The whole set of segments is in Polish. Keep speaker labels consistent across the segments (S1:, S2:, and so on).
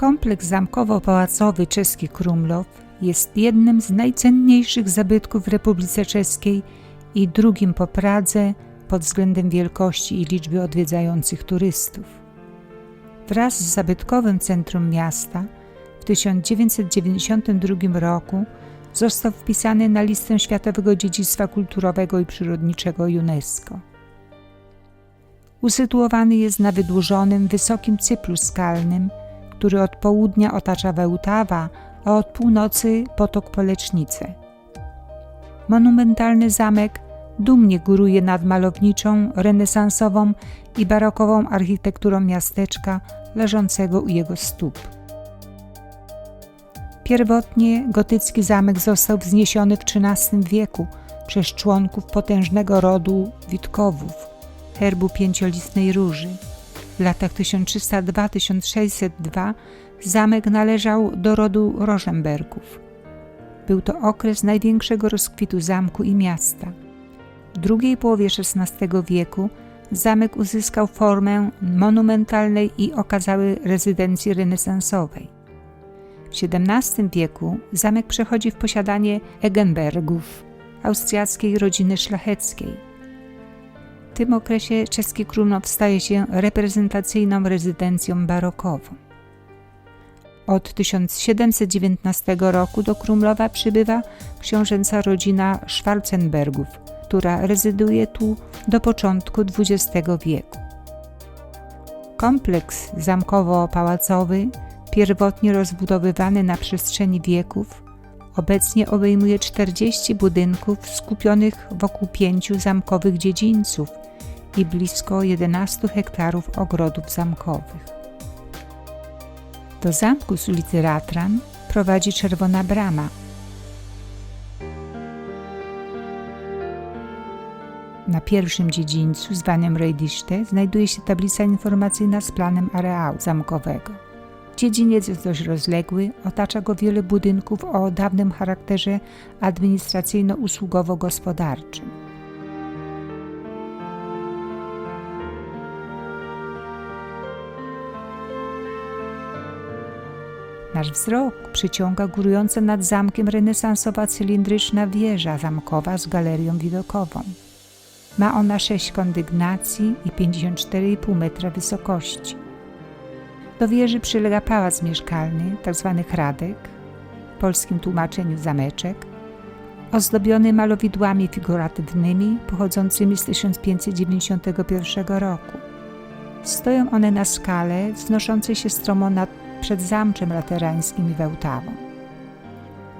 S1: Kompleks zamkowo-pałacowy Czeski Krumlov jest jednym z najcenniejszych zabytków w Republice Czeskiej i drugim po Pradze pod względem wielkości i liczby odwiedzających turystów. Wraz z zabytkowym centrum miasta w 1992 roku został wpisany na listę Światowego Dziedzictwa Kulturowego i Przyrodniczego UNESCO. Usytuowany jest na wydłużonym, wysokim cyplu skalnym, który od południa otacza Wełtawa, a od północy potok Polecznice. Monumentalny zamek dumnie góruje nad malowniczą, renesansową i barokową architekturą miasteczka leżącego u jego stóp. Pierwotnie gotycki zamek został wzniesiony w XIII wieku przez członków potężnego rodu Witkowów, herbu pięciolistnej róży. W latach 1302-1602 zamek należał do rodu Rożemberków. Był to okres największego rozkwitu zamku i miasta. W drugiej połowie XVI wieku zamek uzyskał formę monumentalnej i okazałej rezydencji renesansowej. W XVII wieku zamek przechodzi w posiadanie Egenbergów, austriackiej rodziny szlacheckiej. Tym okresie czeski Krumlov staje się reprezentacyjną rezydencją barokową. Od 1719 roku do Krumlowa przybywa książęca rodzina Schwarzenbergów, która rezyduje tu do początku XX wieku. Kompleks zamkowo-pałacowy pierwotnie rozbudowywany na przestrzeni wieków, obecnie obejmuje 40 budynków skupionych wokół pięciu zamkowych dziedzińców i blisko 11 hektarów ogrodów zamkowych. Do zamku z ulicy Ratran prowadzi czerwona brama. Na pierwszym dziedzińcu, zwanym Rejdiszte, znajduje się tablica informacyjna z planem areału zamkowego. Dziedziniec jest dość rozległy, otacza go wiele budynków o dawnym charakterze administracyjno-usługowo-gospodarczym. Nasz wzrok przyciąga górująca nad zamkiem renesansowa cylindryczna wieża zamkowa z galerią widokową. Ma ona sześć kondygnacji i 54,5 metra wysokości. Do wieży przylega pałac mieszkalny, tzw. Tak hradek, w polskim tłumaczeniu zameczek, ozdobiony malowidłami figuratywnymi pochodzącymi z 1591 roku. Stoją one na skale wznoszącej się stromo nad przedzamczem laterańskim i Wełtawą.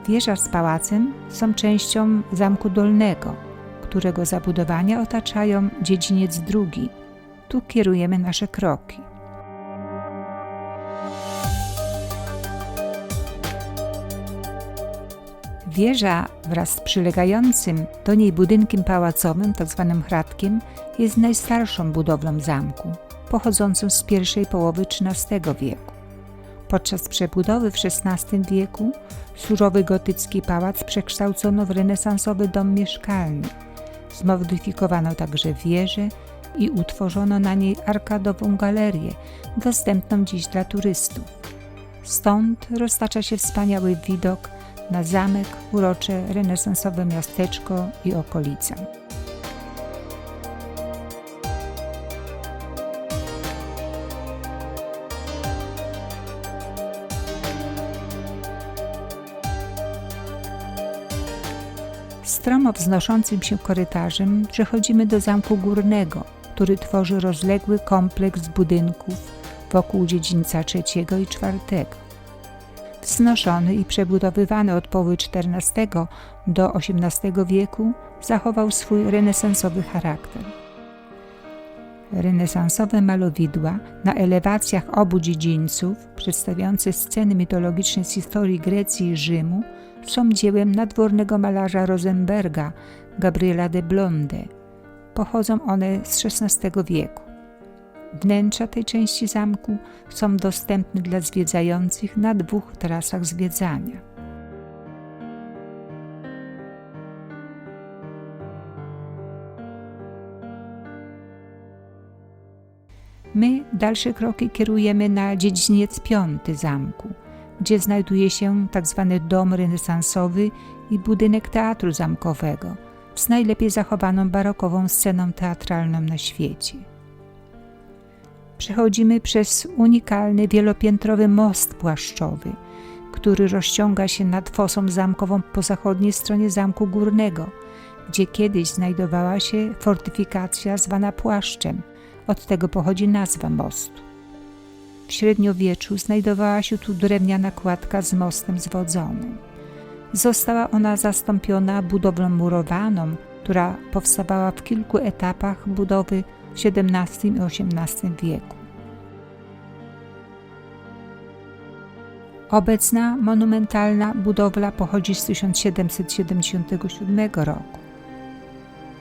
S1: Wieża z pałacem są częścią Zamku Dolnego, którego zabudowania otaczają dziedziniec drugi. Tu kierujemy nasze kroki. Wieża wraz z przylegającym do niej budynkiem pałacowym, tzw. Tak hradkiem, jest najstarszą budowlą zamku, pochodzącą z pierwszej połowy XIII wieku. Podczas przebudowy w XVI wieku surowy gotycki pałac przekształcono w renesansowy dom mieszkalny. Zmodyfikowano także wieżę i utworzono na niej arkadową galerię, dostępną dziś dla turystów. Stąd roztacza się wspaniały widok na zamek, urocze renesansowe miasteczko i okolice. Stromo wznoszącym się korytarzem przechodzimy do zamku górnego, który tworzy rozległy kompleks budynków wokół dziedzińca trzeciego i czwartego wznoszony i przebudowywany od połowy XIV do XVIII wieku, zachował swój renesansowy charakter. Renesansowe malowidła na elewacjach obu dziedzińców, przedstawiające sceny mitologiczne z historii Grecji i Rzymu, są dziełem nadwornego malarza Rosenberga, Gabriela de Blonde. Pochodzą one z XVI wieku. Wnętrza tej części zamku są dostępne dla zwiedzających na dwóch trasach zwiedzania. My dalsze kroki kierujemy na dziedziniec piąty zamku, gdzie znajduje się tzw. dom renesansowy i budynek teatru zamkowego z najlepiej zachowaną barokową sceną teatralną na świecie. Przechodzimy przez unikalny wielopiętrowy most płaszczowy, który rozciąga się nad fosą zamkową po zachodniej stronie zamku górnego, gdzie kiedyś znajdowała się fortyfikacja zwana płaszczem. Od tego pochodzi nazwa mostu. W średniowieczu znajdowała się tu drewniana kładka z mostem zwodzonym. Została ona zastąpiona budowlą murowaną, która powstawała w kilku etapach budowy w XVII i XVIII wieku. Obecna monumentalna budowla pochodzi z 1777 roku.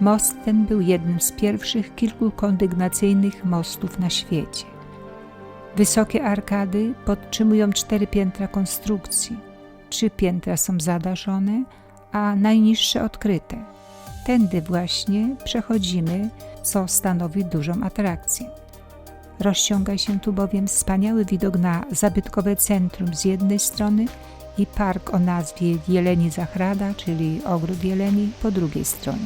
S1: Most ten był jednym z pierwszych kilku kondygnacyjnych mostów na świecie. Wysokie arkady podtrzymują cztery piętra konstrukcji. Trzy piętra są zadaszone, a najniższe odkryte. Tędy właśnie przechodzimy, co stanowi dużą atrakcję. Rozciąga się tu bowiem wspaniały widok na zabytkowe centrum z jednej strony i park o nazwie Jeleni Zachrada, czyli Ogród Jeleni po drugiej stronie.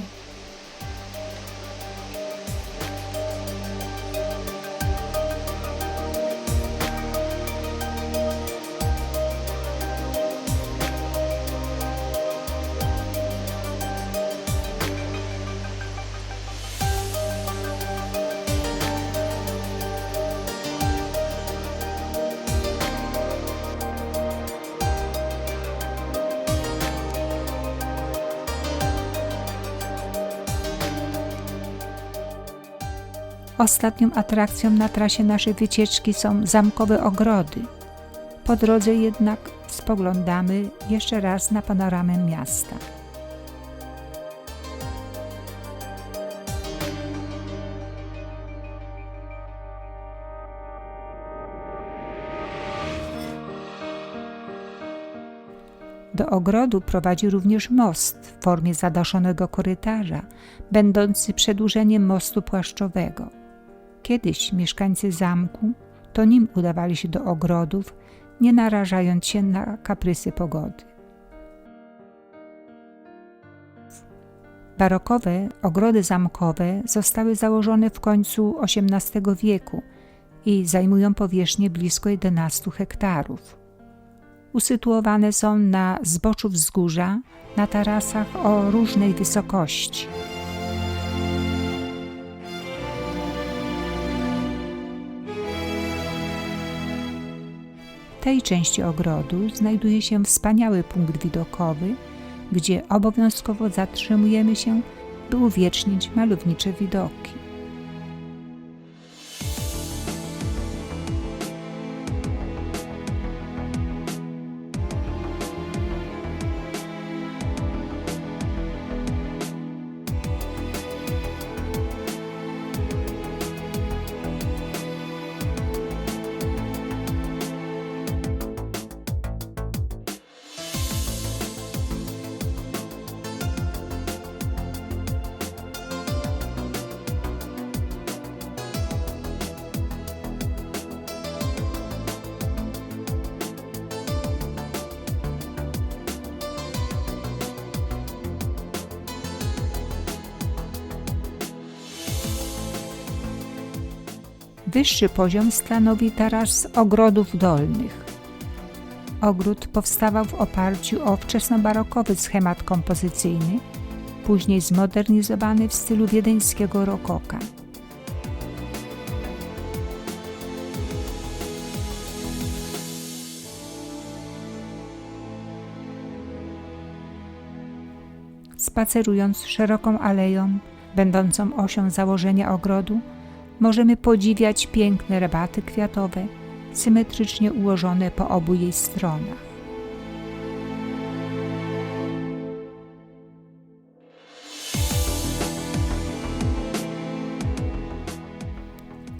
S1: Ostatnią atrakcją na trasie naszej wycieczki są zamkowe ogrody. Po drodze jednak spoglądamy jeszcze raz na panoramę miasta. Do ogrodu prowadzi również most w formie zadaszonego korytarza, będący przedłużeniem mostu płaszczowego. Kiedyś mieszkańcy zamku to nim udawali się do ogrodów, nie narażając się na kaprysy pogody. Barokowe ogrody zamkowe zostały założone w końcu XVIII wieku i zajmują powierzchnię blisko 11 hektarów. Usytuowane są na zboczu wzgórza, na tarasach o różnej wysokości. Tej części ogrodu znajduje się wspaniały punkt widokowy, gdzie obowiązkowo zatrzymujemy się, by uwiecznić malownicze widoki. Wyższy poziom stanowi taras ogrodów dolnych. Ogród powstawał w oparciu o wczesnobarokowy schemat kompozycyjny, później zmodernizowany w stylu wiedeńskiego rokoka. Spacerując szeroką aleją, będącą osią założenia ogrodu, możemy podziwiać piękne rabaty kwiatowe, symetrycznie ułożone po obu jej stronach.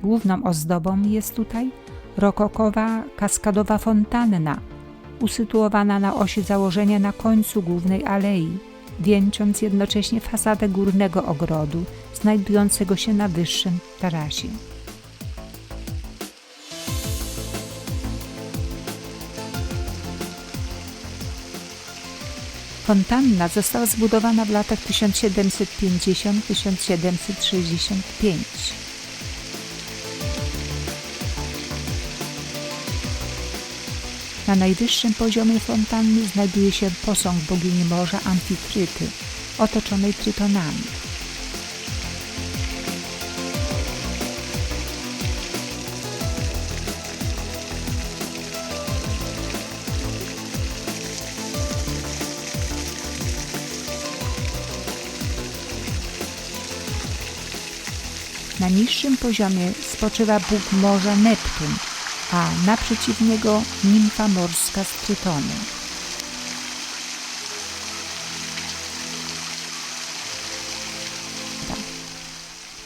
S1: Główną ozdobą jest tutaj rokokowa kaskadowa fontanna, usytuowana na osi założenia na końcu głównej alei, wieńcząc jednocześnie fasadę górnego ogrodu, znajdującego się na wyższym tarasie. Fontanna została zbudowana w latach 1750-1765. Na najwyższym poziomie fontanny znajduje się posąg bogini morza Amfitryty, otoczonej trytonami. Na niższym poziomie spoczywa Bóg morza Neptun, a naprzeciw niego nimfa morska z Trytonem.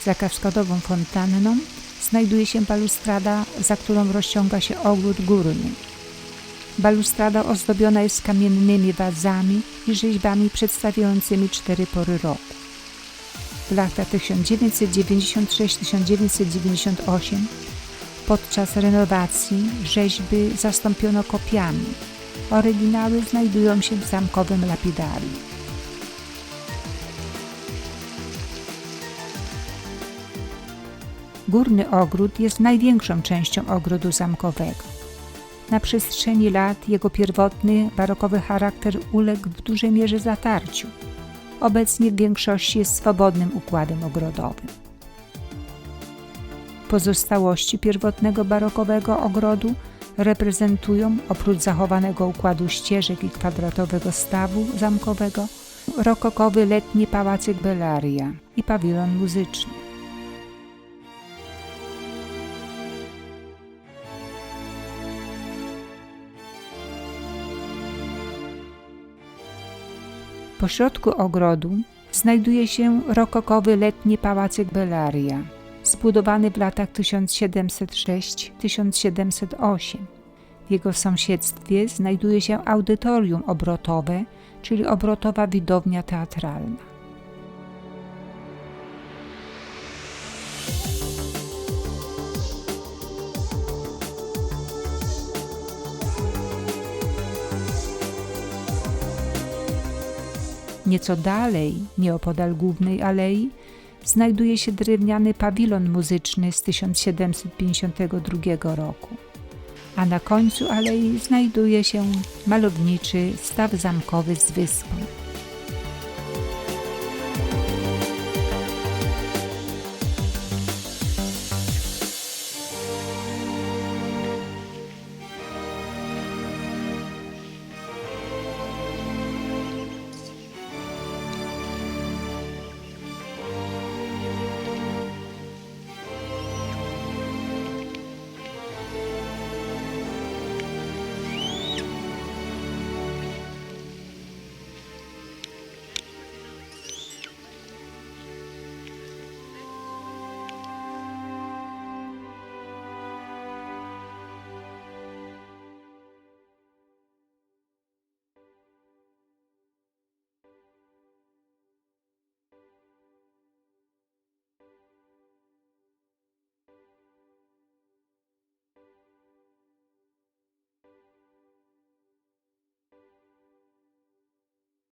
S1: Za kaskadową fontanną znajduje się balustrada, za którą rozciąga się ogród górny. Balustrada ozdobiona jest kamiennymi wazami i rzeźbami przedstawiającymi cztery pory roku. W latach 1996-1998 podczas renowacji rzeźby zastąpiono kopiami. Oryginały znajdują się w zamkowym lapidarium. Górny ogród jest największą częścią ogrodu zamkowego. Na przestrzeni lat jego pierwotny, barokowy charakter uległ w dużej mierze zatarciu. Obecnie w większości jest swobodnym układem ogrodowym. Pozostałości pierwotnego barokowego ogrodu reprezentują, oprócz zachowanego układu ścieżek i kwadratowego stawu zamkowego, rokokowy letni pałacyk Bellaria i pawilon muzyczny. Po środku ogrodu znajduje się rokokowy letni pałacyk Bellaria, zbudowany w latach 1706-1708. W jego sąsiedztwie znajduje się audytorium obrotowe, czyli obrotowa widownia teatralna. Nieco dalej, nieopodal głównej alei, znajduje się drewniany pawilon muzyczny z 1752 roku, a na końcu alei znajduje się malowniczy staw zamkowy z wyspą.